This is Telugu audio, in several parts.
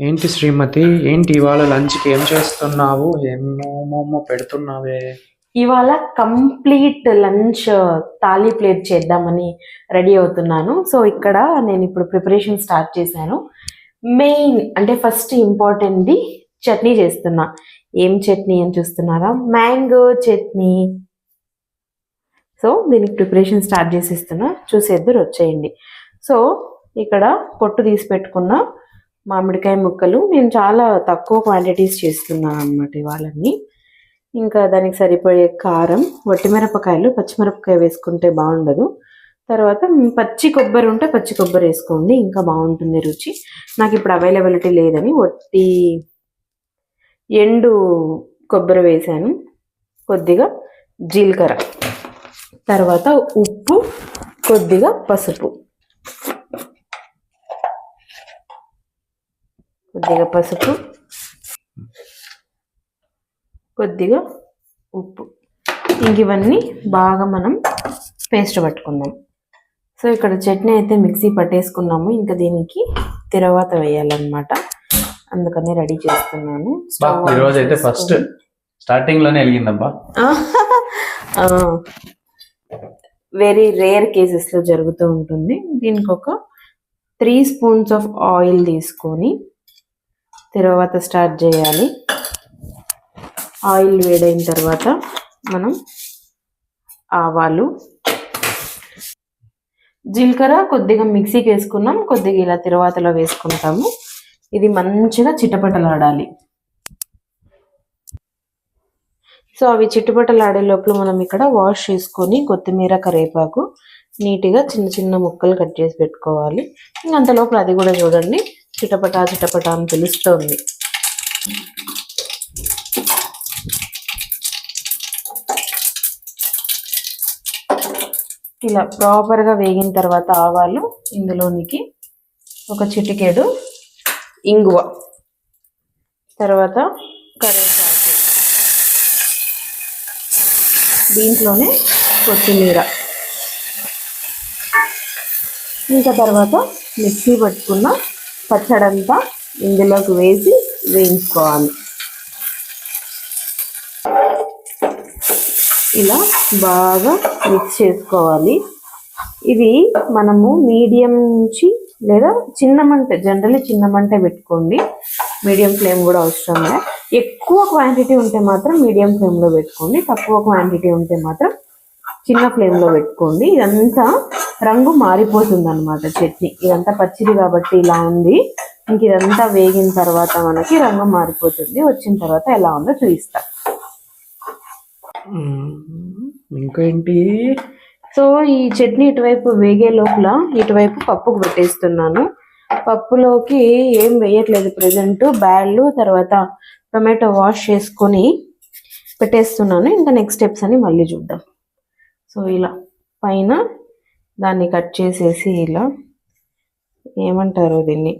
ఏంటి శ్రీమతి? ఏంటి ఇవాళ లంచ్కి ఏం చేస్తున్నావు? ఏమోమో పెడుతున్నావే. ఇవాళ కంప్లీట్ లంచ్ తాళీ ప్లేట్ చేద్దామని రెడీ అవుతున్నాను. సో ఇక్కడ నేను ఇప్పుడు ప్రిపరేషన్ స్టార్ట్ చేశాను. మెయిన్ అంటే ఫస్ట్ ఇంపార్టెంట్ది చట్నీ చేస్తున్నా. ఏం చట్నీ అని చూస్తున్నారా? మ్యాంగో చట్నీ. సో దీనికి ప్రిపరేషన్ స్టార్ట్ చేసేస్తున్నా. చూసేద్దరు వచ్చేయండి సో ఇక్కడ పొట్టు తీసి పెట్టుకున్న మామిడికాయ ముక్కలు. నేను చాలా తక్కువ క్వాంటిటీస్ చేస్తున్నాను అనమాట ఇవాళన్నీ. ఇంకా దానికి సరిపోయే కారం వట్టిమిరపకాయలు పచ్చిమిరపకాయ వేసుకుంటే బాగుండదు. తర్వాత పచ్చి కొబ్బరి ఉంటే పచ్చి కొబ్బరి వేసుకోండి ఇంకా బాగుంటుంది రుచి. నాకు ఇప్పుడు అవైలబిలిటీ లేదని వట్టి ఎండు కొబ్బరి వేసాను కొద్దిగా జీలకర్ర. తర్వాత ఉప్పు కొద్దిగా పసుపు. కొద్దిగా పసుపు కొద్దిగా ఉప్పు. ఇంక ఇవన్నీ బాగా మనం పేస్ట్ పట్టుకుందాం. సో ఇక్కడ చట్నీ అయితే మిక్సీ పట్టేసుకున్నాము. ఇంకా దీనికి తిరవాత వేయాలన్నమాట. అందుకని రెడీ చేస్తున్నాను. అయితే ఫస్ట్ స్టార్టింగ్లోనే వెలిగిందబ్బా వెరీ రేర్ కేసెస్లో జరుగుతూ ఉంటుంది. దీనికి ఒక త్రీ స్పూన్స్ ఆఫ్ ఆయిల్ తీసుకొని తర్వాత స్టార్ట్ చేయాలి. ఆయిల్ వేడైన తర్వాత మనం ఆవాలు జీలకర్ర కొద్దిగా మిక్సీకి వేసుకున్నాం కొద్దిగా ఇలా తిరువాతలో వేసుకుంటాము. ఇది మంచిగా చిటపటలాడాలి. సో అవి చిట్టుపట్టలాడే లోపల మనం ఇక్కడ వాష్ చేసుకొని కొత్తిమీర కరివేపాకు నీట్గా చిన్న చిన్న ముక్కలు కట్ చేసి పెట్టుకోవాలి. ఇంకా అంతలోపల అది కూడా చూడండి. చిటపట చిటపట అని తెలుస్తుంది ఇలా ప్రాపర్గా వేగిన తర్వాత ఆవాలు ఇందులోనికి ఒక చిటికెడు ఇంగువ తర్వాత కరివేపాకు దీంట్లోనే కొత్తిమీర ఇంకా తర్వాత మిక్సీ పట్టుకున్న పచ్చడంతా ఇందులోకి వేసి వేయించుకోవాలి. ఇలా బాగా మిక్స్ చేసుకోవాలి. ఇది మనము మీడియం నుంచి లేదా చిన్న మంట జనరల్లీ చిన్న మంట పెట్టుకోండి. మీడియం ఫ్లేమ్ కూడా అవసరం లేదు ఎక్కువ క్వాంటిటీ ఉంటే మాత్రం మీడియం ఫ్లేమ్లో పెట్టుకోండి. తక్కువ క్వాంటిటీ ఉంటే మాత్రం చిన్న ఫ్లేమ్లో పెట్టుకోండి. ఇదంతా రంగు మారిపోతుంది అనమాట చట్నీ. ఇదంతా పచ్చిది కాబట్టి ఇలా ఉంది. ఇంక ఇదంతా వేగిన తర్వాత మనకి రంగు మారిపోతుంది. వచ్చిన తర్వాత ఎలా ఉందో చూపిస్తా. ఇంకేంటి? సో ఈ చట్నీ ఇటువైపు వేగే లోపల ఇటువైపు పప్పుకు పెట్టేస్తున్నాను పప్పులోకి ఏం వేయట్లేదు ప్రజెంట్ బ్యాళ్ళు తర్వాత టొమాటో వాష్ చేసుకొని పెట్టేస్తున్నాను. ఇంకా నెక్స్ట్ స్టెప్స్ అని మళ్ళీ చూద్దాం. సో ఇలా పైన దాన్ని కట్ చేసేసి ఇలా ఏమంటారు దీన్ని?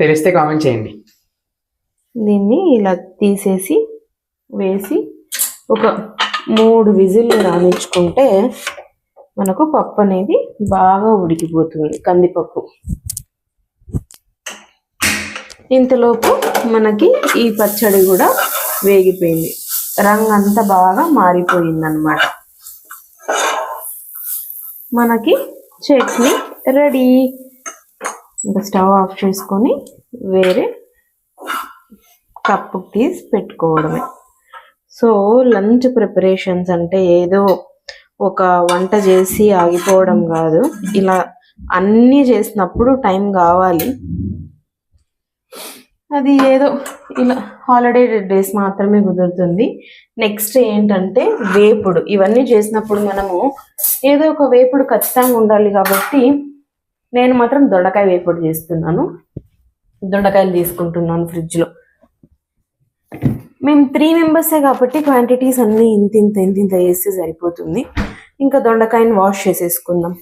తెలిస్తే కామెంట్ చేయండి. దీన్ని ఇలా తీసేసి వేసి ఒక మూడు విజిల్లు రానిచ్చుకుంటే మనకు పప్పు అనేది బాగా ఉడికిపోతుంది కందిపప్పు. ఇంతలోపు మనకి ఈ పచ్చడి కూడా వేగిపోయింది. రంగు అంతా బాగా మారిపోయిందనమాట మనకి చట్నీ రెడీ. ఇంకా స్టవ్ ఆఫ్ చేసుకొని వేరే కప్పు తీసి పెట్టుకోవడమే. సో లంచ్ ప్రిపరేషన్స్ అంటే ఏదో ఒక వంట చేసి ఆగిపోవడం కాదు. ఇలా అన్నీ చేసినప్పుడు టైం కావాలి. అది ఏదో ఇలా హాలిడే డేస్ మాత్రమే కుదురుతుంది. నెక్స్ట్ ఏంటంటే వేపుడు. ఇవన్నీ చేసినప్పుడు మనము ఏదో ఒక వేపుడు ఖచ్చితంగా ఉండాలి కాబట్టి నేను మాత్రం దొండకాయ వేపుడు చేస్తున్నాను. దొండకాయలు తీసుకుంటున్నాను ఫ్రిడ్జ్లో. మేము త్రీ మెంబర్సే కాబట్టి క్వాంటిటీస్ అన్నీ ఇంత ఇంత ఇంత ఇంత వేస్తే సరిపోతుంది. ఇంకా దొండకాయని వాష్ చేసేసుకుందాం.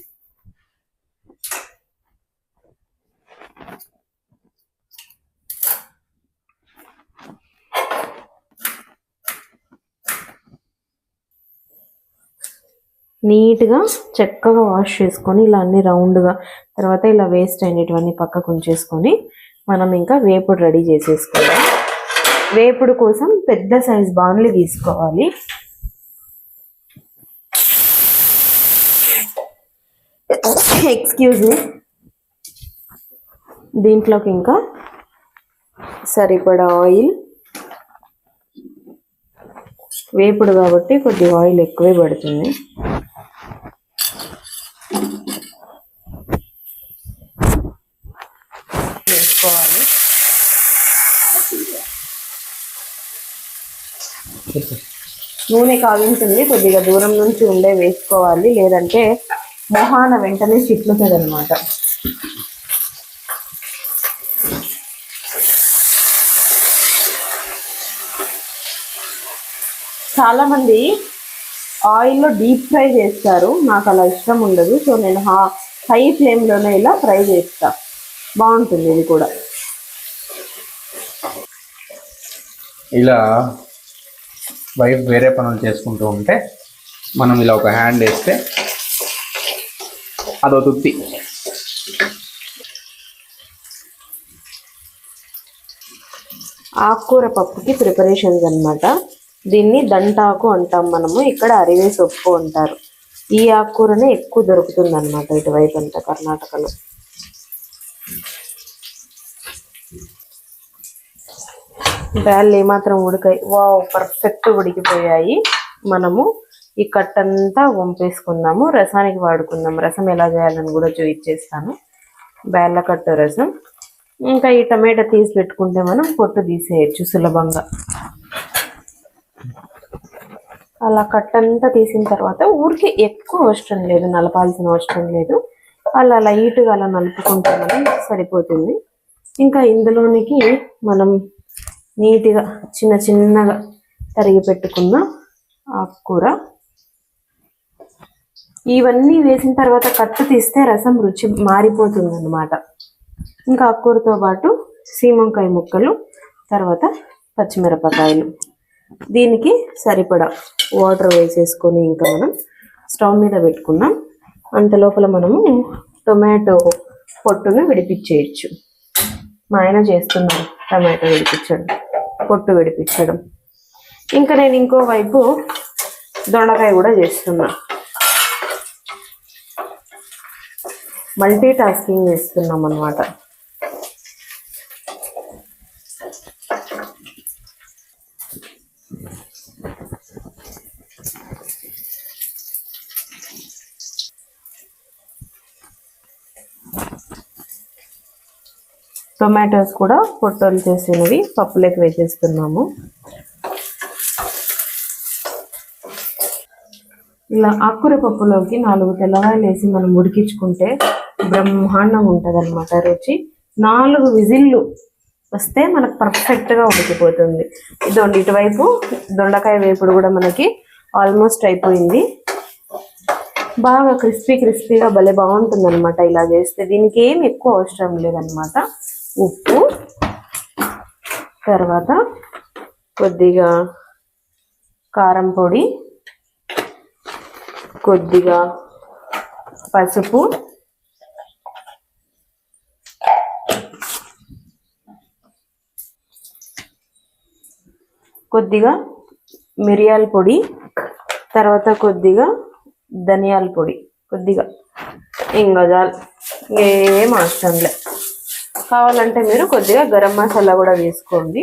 నీట్గా చక్కగా వాష్ చేసుకొని ఇలా అన్ని రౌండ్గా తర్వాత ఇలా వేస్ట్ అయినటువన్నీ పక్కకు ఉంచేసుకొని మనం ఇంకా వేపుడు రెడీ చేసేసుకోవాలి వేపుడు కోసం పెద్ద సైజ్ బాణలి తీసుకోవాలి. ఎక్స్క్యూజ్ మీ దీంట్లోకి ఇంకా సరిపడా ఆయిల్. వేపుడు కాబట్టి కొద్దిగా ఆయిల్ ఎక్కువే పడుతుంది. వేసుకోవాలి. నూనె కాగింటుంది కొద్దిగా దూరం నుంచి ఉండే వేసుకోవాలి. లేదంటే మొహాన వెంటనే చిట్లుతుంది అనమాట చాలా మంది ఆయిల్లో డీప్ ఫ్రై చేస్తారు. నాకు అలా ఇష్టం ఉండదు. సో నేను హై ఫ్లేమ్లోనే ఇలా ఫ్రై చేస్తా. బాగుంటుంది ఇది కూడా. ఇలా వైఫ్ వేరే పనులు చేసుకుంటూ ఉంటే మనం ఇలా ఒక హ్యాండ్ వేస్తే అదో తుత్తి. ఆకుకూర పప్పుకి ప్రిపరేషన్స్ అన్నమాట. దీన్ని దంటాకు అంటాం మనము. ఇక్కడ అరివే సొప్పు అంటారు. ఈ ఆకుకూరనే ఎక్కువ దొరుకుతుంది అనమాట ఇటువైపు అంతా కర్ణాటకలో. బ్యాళ్ళు ఏమాత్రం ఉడికాయి వావ్ పర్ఫెక్ట్ ఉడికిపోయాయి. మనము ఈ కట్టంతా వంపేసుకుందాము. రసానికి వాడుకుందాం రసం ఎలా చేయాలని కూడా చూపించేస్తాను. బేళ్ళ కట్టు రసం. ఇంకా ఈ టమాటా తీసి పెట్టుకుంటే మనం పొట్టు తీసేయచ్చు సులభంగా. అలా కట్టంతా తీసిన తర్వాత ఊరికి ఎక్కువ అవసరం లేదు నలపాల్సిన అవసరం లేదు. అలా లైట్గా అలా నలుపుకుంటే మనం సరిపోతుంది. ఇంకా ఇందులోనికి మనం నీట్గా చిన్న చిన్నగా తరిగి పెట్టుకున్న ఆకుకూర. ఇవన్నీ వేసిన తర్వాత కట్టు తీస్తే రసం రుచి మారిపోతుంది అన్నమాట ఇంకా ఆకుకూరతో పాటు సీమంకాయ ముక్కలు తర్వాత పచ్చిమిరపకాయలు. దీనికి సరిపడా వాటర్ వేసేసుకొని ఇంకా మనం స్టవ్ మీద పెట్టుకున్నాం. అంత లోపల మనము టొమాటో పొట్టును విడిపించేయచ్చు. మా ఆయన చేస్తున్నారు టమాటో విడిపించడం. పొట్టు విడిపించడం. ఇంకా నేను ఇంకో వైపు దొండకాయ కూడా చేస్తున్నా. మల్టీ టాస్కింగ్ చేస్తున్నాం అనమాట టొమాటోస్ కూడా పొట్టలు చేసినవి పప్పులోకి వేసేస్తున్నాము. ఇలా ఆకుకూర పప్పులోకి నాలుగు తెల్లవాయలు వేసి మనం ఉడికించుకుంటే బ్రహ్మాండం ఉంటుంది అనమాట రుచి. నాలుగు విజిల్లు వస్తే మనకు పర్ఫెక్ట్గా ఉడికిపోతుంది. ఇదండి ఇటువైపు దొండకాయ వేపుడు కూడా మనకి ఆల్మోస్ట్ అయిపోయింది. బాగా క్రిస్పీ క్రిస్పీగా భలే బాగుంటుంది అనమాట ఇలా చేస్తే. దీనికి ఏం ఎక్కువ అవసరం లేదనమాట ఉప్పు. తర్వాత కొద్దిగా కారం పొడి. కొద్దిగా పసుపు. కొద్దిగా మిరియాల పొడి. తర్వాత కొద్దిగా ధనియాల పొడి. కొద్దిగా. ఇంకా చాలు. ఏం అవసరం లేదు కావాలంటే మీరు కొద్దిగా గరం మసాలా కూడా వేసుకోండి.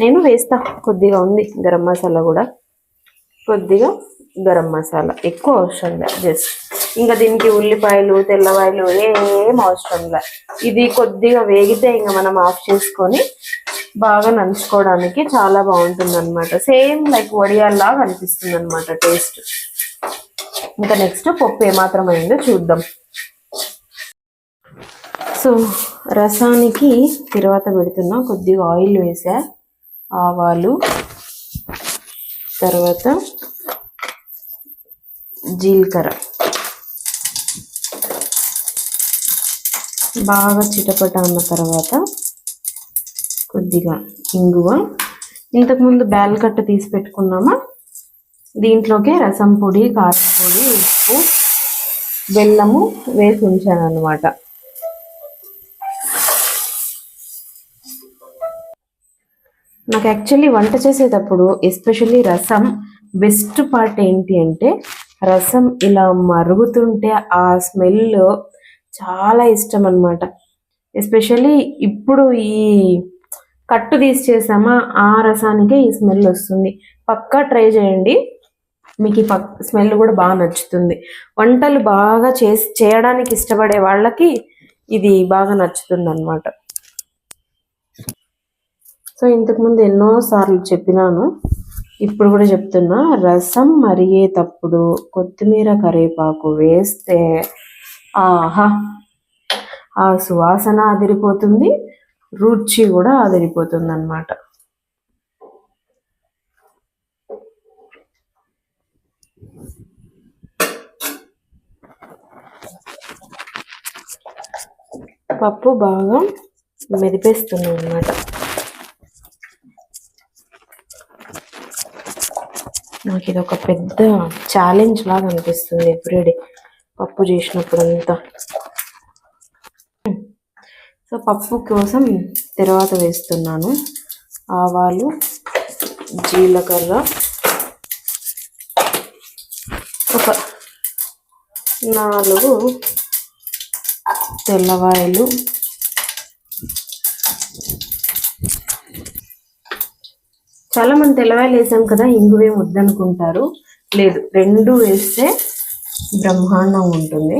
నేను వేస్తా కొద్దిగా ఉంది గరం మసాలా కూడా. కొద్దిగా గరం మసాలా ఎక్కువ అవసరం లే జస్ట్. ఇంకా దీనికి ఉల్లిపాయలు తెల్లవాయలు ఏం అవసరం లే ఇది కొద్దిగా వేగితే ఇంకా మనం ఆఫ్ చేసుకొని బాగా నంచుకోవడానికి చాలా బాగుంటుంది అనమాట సేమ్ లైక్ వడియాల్లాగా అనిపిస్తుంది అనమాట టేస్ట్. ఇంకా నెక్స్ట్ పప్పు ఏమాత్రం అయిందో చూద్దాం. సో రసానికి తర్వాత పెడుతున్నా. కొద్దిగా ఆయిల్ వేసా. ఆవాలు. తర్వాత జీలకర్ర. బాగా చిటపట అన్న తర్వాత కొద్దిగా ఇంగువ. ఇంతకుముందు బ్యాల్ కట్ట తీసి పెట్టుకున్నామా? దీంట్లోకే రసం పొడి కారం పొడి ఉప్పు బెల్లము వేసి ఉంచాను అనమాట నాకు యాక్చువల్లీ వంట చేసేటప్పుడు ఎస్పెషల్లీ రసం బెస్ట్ పార్ట్ ఏంటి అంటే రసం ఇలా మరుగుతుంటే ఆ స్మెల్ చాలా ఇష్టం అన్నమాట. ఎస్పెషల్లీ ఇప్పుడు ఈ కట్టు తీసి చేసామా ఆ రసానికే ఈ స్మెల్ వస్తుంది. పక్కా ట్రై చేయండి. మీకు ఈ పక్ స్మెల్ కూడా బాగా నచ్చుతుంది. వంటలు బాగా చేసి చేయడానికి ఇష్టపడే వాళ్ళకి ఇది బాగా నచ్చుతుంది అనమాట సో ఇంతకుముందు ఎన్నో సార్లు చెప్పినాను. ఇప్పుడు కూడా చెప్తున్నా. రసం మరిగేటప్పుడు కొత్తిమీర కరివేపాకు వేస్తే ఆహా ఆ సువాసన అదిరిపోతుంది. రుచి కూడా అదిరిపోతుంది అన్నమాట పప్పు బాగా మెదిపేస్తున్నాం అన్నమాట నాకు ఇది ఒక పెద్ద ఛాలెంజ్ లాగా అనిపిస్తుంది ఎవ్రీడే పప్పు చేసినప్పుడు అంతా సో పప్పు కోసం తర్వాత వేస్తున్నాను. ఆవాలు జీలకర్ర ఒక నాలుగు తెల్లవాయలు చాలా మంది తెల్లవాయలు వేసాం కదా ఇంగువే వద్దనుకుంటారు లేదు రెండు వేస్తే బ్రహ్మాండం ఉంటుంది.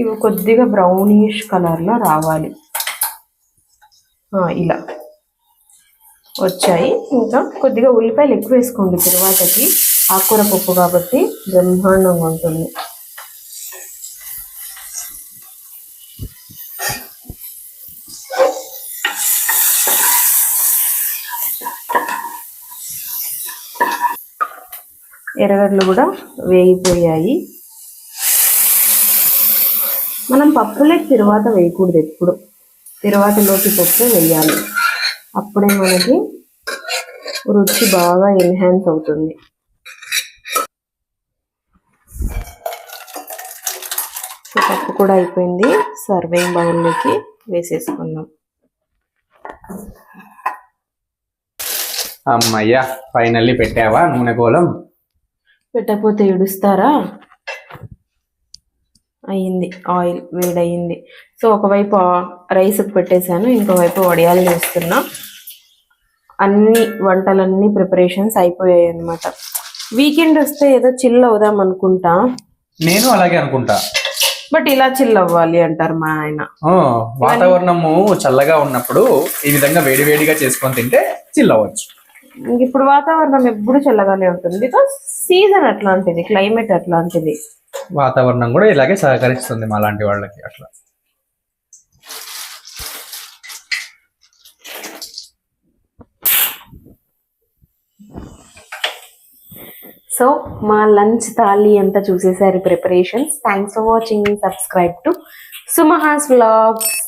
ఇవి కొద్దిగా బ్రౌనిష్ కలర్లో రావాలి. ఇలా వచ్చాయి. ఇంకా కొద్దిగా ఉల్లిపాయలు ఎక్కువ వేసుకోండి తర్వాతకి ఆకుకూర పప్పు కాబట్టి బ్రహ్మాండంగా ఉంటుంది. ఎర్రగడ్డలు కూడా వేగిపోయాయి. మనం పప్పులే తిరువాత వేయకూడదు ఎప్పుడు. తిరువాతలోకి పప్పు వేయాలి. అప్పుడే మనకి రుచి బాగా ఎన్హాన్స్ అవుతుంది. పప్పు కూడా అయిపోయింది. సర్వింగ్ బౌల్లోకి వేసేసుకుందాం. అమ్మయ్యా ఫైనల్లీ పెట్టావా నూనె కోలం పెట్టకపోతే ఏడుస్తారా? అయ్యింది. ఆయిల్ వేడయింది సో ఒకవైపు రైస్కి పెట్టేశాను ఇంకోవైపు వడియాలు వేస్తున్నా. అన్ని వంటలన్నీ ప్రిపరేషన్స్ అయిపోయాయి అన్నమాట. వీకెండ్ వస్తే ఏదో చిల్ అవుదాం అనుకుంటా. నేను అలాగే అనుకుంటా. బట్ ఇలా చిల్ అవ్వాలి అంటారు మా ఆయన. వాతావరణము చల్లగా ఉన్నప్పుడు ఈ విధంగా వేడివేడిగా చేసుకొని తింటే చిల్ అవ్వచ్చు. ఇప్పుడు వాతావరణం ఎప్పుడు చల్లగానే ఉంటుంది. బికాస్ సీజన్ అట్లాంటిది క్లైమేట్ అట్లాంటిది. వాతావరణం కూడా ఇలాగే సహకరిస్తుంది మా లాంటి వాళ్ళకి అట్లా. సో మా లంచ్ థాలీ అంతా చూసేసారు preparations. Thanks for watching subscribe to సుమహాస్ vlogs